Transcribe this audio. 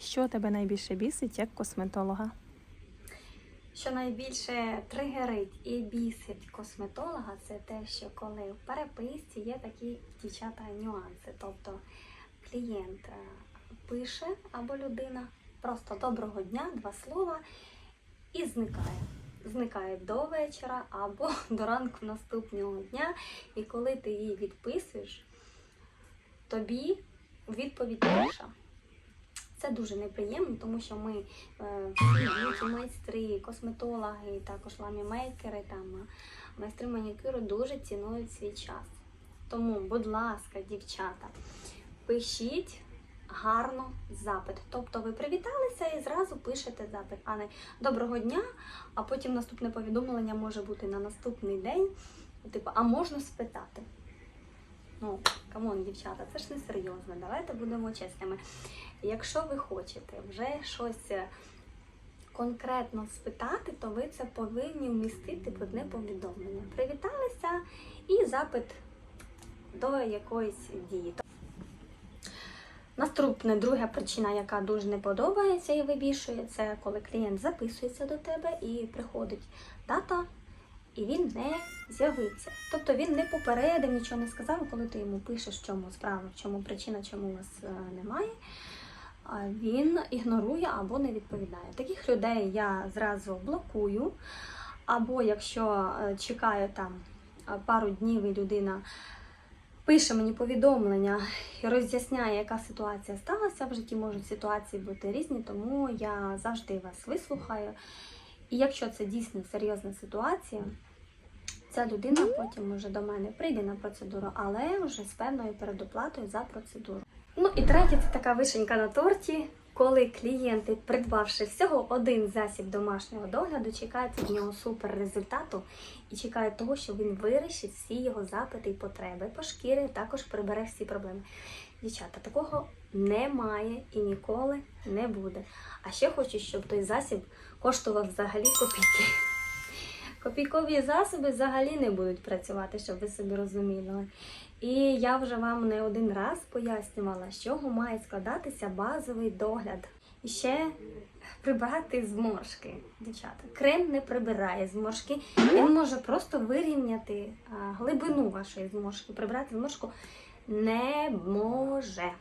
Що тебе найбільше бісить як косметолога? Що найбільше тригерить і бісить косметолога, це те, що коли в переписці є такі дівчата нюанси. Тобто клієнт е, пише або людина просто доброго дня, два слова і зникає. Зникає до вечора або до ранку наступного дня. І коли ти її відписуєш, тобі відповідь пише. Це дуже неприємно, тому що ми е, майстри, косметологи, також ламімейкери, там майстри манікюру дуже цінують свій час. Тому, будь ласка, дівчата, пишіть гарно запит. Тобто ви привіталися і зразу пишете запит, а не доброго дня, а потім наступне повідомлення може бути на наступний день. Типу, а можна спитати. Ну, камон, дівчата, це ж не серйозно. Давайте будемо чесними. Якщо ви хочете вже щось е, конкретно спитати, то ви це повинні вмістити в одне повідомлення. Привіталися і запит до якоїсь дії. Наступна друга причина, яка дуже не подобається і вибішує, це коли клієнт записується до тебе і приходить дата, і він не з'явився. Тобто він не попередив, нічого не сказав, коли ти йому пишеш, в чому справа, в чому причина, чому вас е, немає. Він ігнорує або не відповідає. Таких людей я зразу блокую. Або якщо е, чекаю там е, пару днів і людина пише мені повідомлення і роз'ясняє, яка ситуація сталася. В житті можуть ситуації бути різні, тому я завжди вас вислухаю. І якщо це дійсно серйозна ситуація, ця людина потім може до мене прийде на процедуру, але вже з певною передоплатою за процедуру. Ну і третє, це така вишенька на торті. Коли клієнти, придбавши всього один засіб домашнього догляду, чекають від нього супер результату і чекають того, що він вирішить всі його запити і потреби по шкірі, також прибере всі проблеми. Дівчата, такого немає і ніколи не буде. А ще хочу, щоб той засіб коштував взагалі копійки. Копійкові засоби взагалі не будуть працювати, щоб ви собі розуміли. І я вже вам не один раз пояснювала, з чого має складатися базовий догляд. І ще прибирати зморшки, дівчата. Крем не прибирає зморшки. Він може просто вирівняти глибину вашої зморшки. Прибирати зморшку не може.